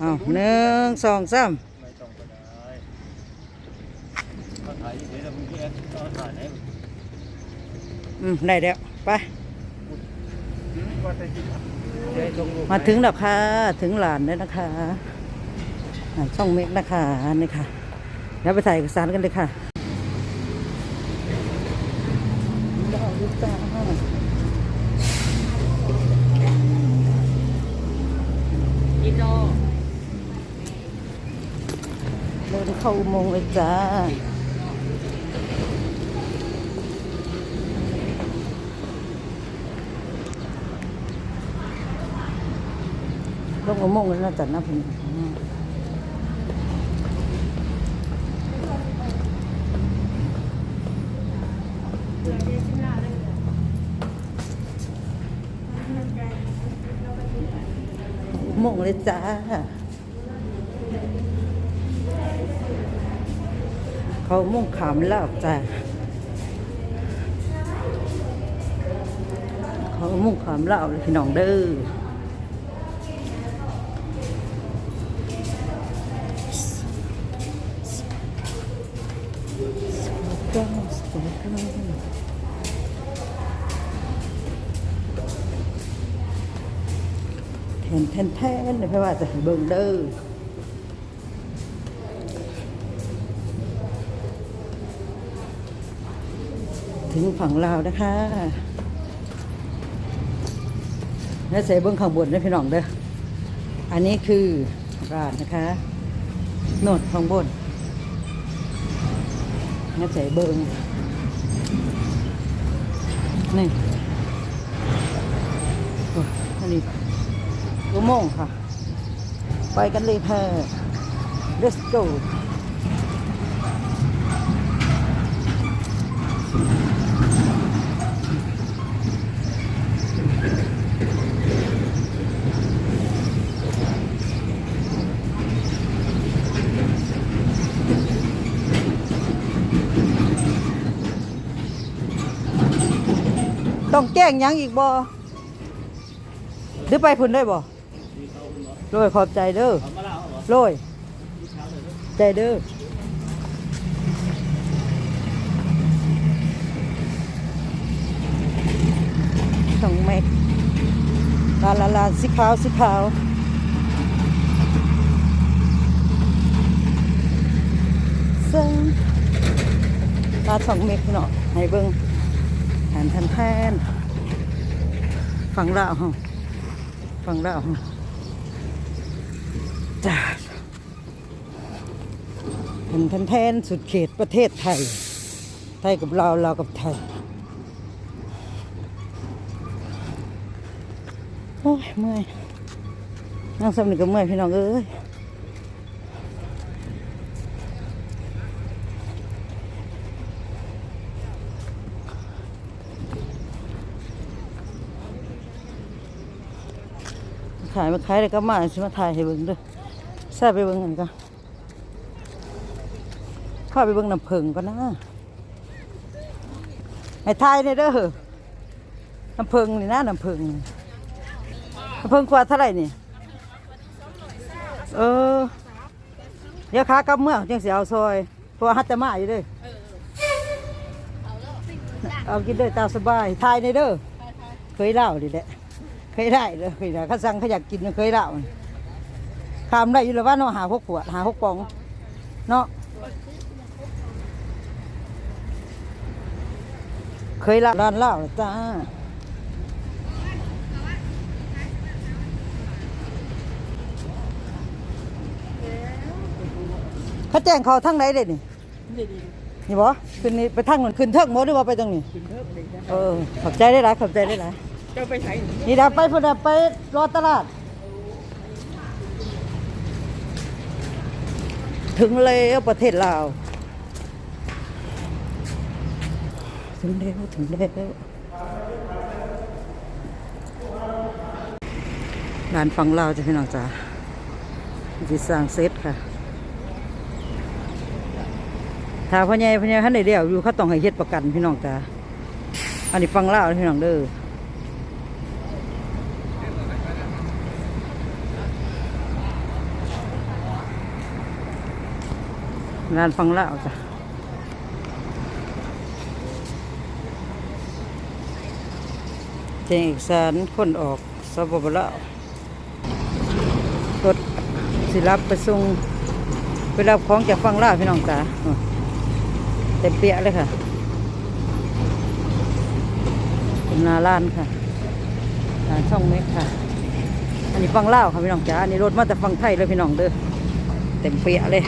เอาหนึ่งสองสามไม่ต้องก็ได้ก็ถ่ายเดี๋ยวเรามีแอปก็ถ่ายให้อืมได้แล้วไปก็จะกินได้ลงรูปมาถึงแล้วค่ะ ถึงหลานแล้วนะคะอ่าช่องเมกนะคะนี่ค่ะ แล้วไปถ่ายเอกสารกันเลยค่ะ ดาวลูกจ้า เข้าอุโมงค์เลยจ้าลงอุโมงค์แล้วจัดนะพี่อุโมงค์เลยจ้า เขามุ่งขามลาบจ้าเขามุ่งขามลาบเลยพี่น้องเด้อแทนแทนแทนเลยพราะว่าจะให้เบิ่งเด้อ ถึงฝั่งลาวนะคะแล้วใส่เบิ้งข้างบนนะพี่น้องเด้อ อันนี้คือร้านนะคะโนดข้างบนงั้นใส่เบิงนี่โอ้ยอันนี้อุโมงค์ค่ะ ไปกันเลยค่ะ let's go ต้องแจ้งหยังอีกบ่หรือไปพุ่นได้บ่โรยขอบใจเด้อเอามาเล่าเหรอยใจเด้อต้องเม็ดลาลาลาสีขาวสีขาวซึ่งลาสองเม็ดเนาะให้เบิ่ง นแทนแทนฟังเฮาฟังเฮาจ้าแทนแทนแทนสุดเขตประเทศไทย ไทยกับลาวลากับไทย โอ้ยเมื่อยนั่งสำนึกกับเมื่อยพี่น้องเอ้ย ขายมาขายแล้วก็มาสิมาถ่ายให้เบิ่งด้วยแซ่บไปเบิ่งกันก็ข้าไปเบิ่งน้ำผึ้งก็นะให้ถ่ายเลยเด้อน้ำผึ้งนี่นะน้ำผึ้งน้ำผึ้งขวดเท่าไหร่นี่เออเดี๋ยวขากลับเมืองจังสิเอาซอยเพราะว่าฮัตตมาอยู่เด้อเอากินเด้อตามสบายถ่ายในเด้อเคยเล่าดิแหละ เคยได้เลยเคยได้เขาสั่งเขาอยากกินเคยเล่าคำได้อยู่แล้วว่าเนาะหาหกขวดหาหกปองเนาะเคยเล่าร้านเล่าจ้าเขาแจ้งเขาทั้งไหนเลยนี่นี่บ่ขึ้นนี่ไปทางนู้นขึ้นเทิงบ่หรือว่าไปตรงนี้เออขอบใจได้หลายขอบใจได้หลาย จะไปใช้นี่ดาไปพุ่นดาไปรอตลาด ถึงแล้วประเทศลาว ถึงแล้วถึงแล้วร้านฟังลาวจะพี่น้องจ๋าที่สร้างเซตค่ะถ้าพ่อใหญ่พ่อใหญ่ท่านใดเดียวอยู่เขาต้องให้เฮ็ดประกันพี่น้องจ๋าอันนี้ฟังลาวเด้อพี่น้องเด้อ งานฟังเล่าวจ้ะแจ้งเอกสารคนออกสปปลาวรถสิรับไปส่งไปรับของจากฟังล่าพี่น้องจ้าเต็มเปียเลยค่ะเป็นนาล้านค่ะร้านช่องเม็กค่ะ อันนี้ฟังล่าค่ะพี่น้องจ้าอันนี้รถมาแต่ฟังไทยเลยพี่น้องเด้อเต็มเปียเลย